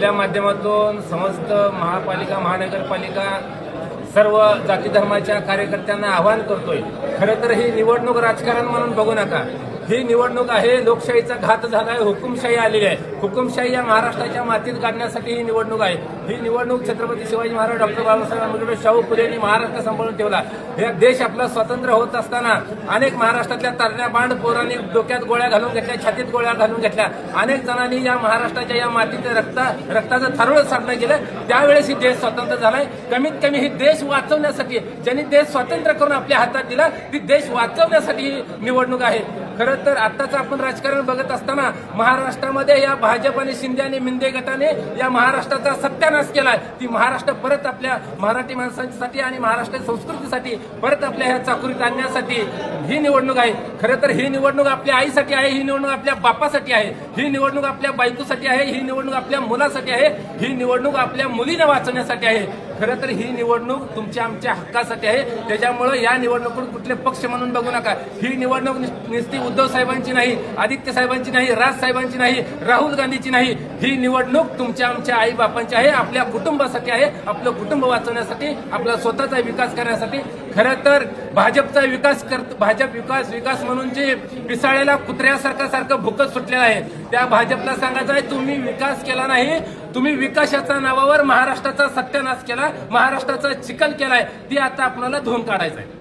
आपल्या माध्यमातून समस्त महापालिका महानगरपालिका सर्व जाती धर्माच्या कार्यकर्त्यांना आवाहन करतोय. खरं तर ही निवडणूक राजकारण म्हणून बघू नका. ही निवडणूक आहे. लोकशाहीचा घात झाला आहे हुकुमशाही आलेली आहे. हुकुमशाही या महाराष्ट्राच्या मातीत काढण्यासाठी ही निवडणूक आहे. ही निवडणूक छत्रपती शिवाजी महाराज डॉक्टर बाबासाहेब आंबेडकर शाहू फुले यांनी महाराष्ट्र सांभाळून ठेवला. हे देश आपला स्वतंत्र होत असताना अनेक महाराष्ट्रातल्या तरण्या बांड पोरांनी डोक्यात गोळ्या घालून घेतल्या छातीत गोळ्या घालून घेतल्या. अनेक जणांनी या महाराष्ट्राच्या या मातीत रक्ता रक्ताचं थरवळ साधनं केलं. त्यावेळेस ही देश स्वतंत्र झालाय. कमीत कमी ही देश वाचवण्यासाठी ज्यांनी देश स्वतंत्र करून आपल्या हातात दिला ती देश वाचवण्यासाठी ही निवडणूक आहे. खरं तर आत्ताच आपण राजकारण बघत असताना महाराष्ट्रामध्ये या भाजप आणि शिंदे आणि मिंदे गटाने या महाराष्ट्राचा सत्यानाश केलाय. ती महाराष्ट्र परत आपल्या मराठी माणसांसाठी आणि महाराष्ट्र संस्कृतीसाठी परत आपल्या ह्या चाकुरीत आणण्यासाठी ही निवडणूक आहे. खरं तर ही निवडणूक आपल्या आईसाठी आहे ही निवडणूक आपल्या बापासाठी आहे. ही निवडणूक आपल्या बायकोसाठी आहे ही निवडणूक आपल्या मुलासाठी आहे. ही निवडणूक आपल्या मुलीने वाचवण्यासाठी आहे. खरं तर ही निवडणूक तुमच्या आमच्या हक्कासाठी आहे. त्याच्यामुळे या निवडणुकीत कुठले पक्ष म्हणून बघू नका. ही निवडणूक निस्ती नुसती उद्धव साहेबांची नाही आदित्य साहेबांची नाही राज साहेबांची नाही राहुल गांधीची नाही. ही निवडणूक तुमच्या आमच्या आई बापांची आहे आपल्या कुटुंबासाठी आहे. आपलं कुटुंब वाचवण्यासाठी आपला स्वतःचा विकास करण्यासाठी खरं तर भाजपचा विकास करत भाजप विकास विकास म्हणून जे पिसाळेला कुत्र्यासारखं सारखं भुकत सुटलेलं आहे त्या भाजपला सांगायचं आहे तुम्ही विकास केला नाही तुम्ही विकासाच्या नावावर महाराष्ट्राचा सत्यानाश केला महाराष्ट्राचा चिखल केलाय ती आता आपल्याला धुवून काढायचं आहे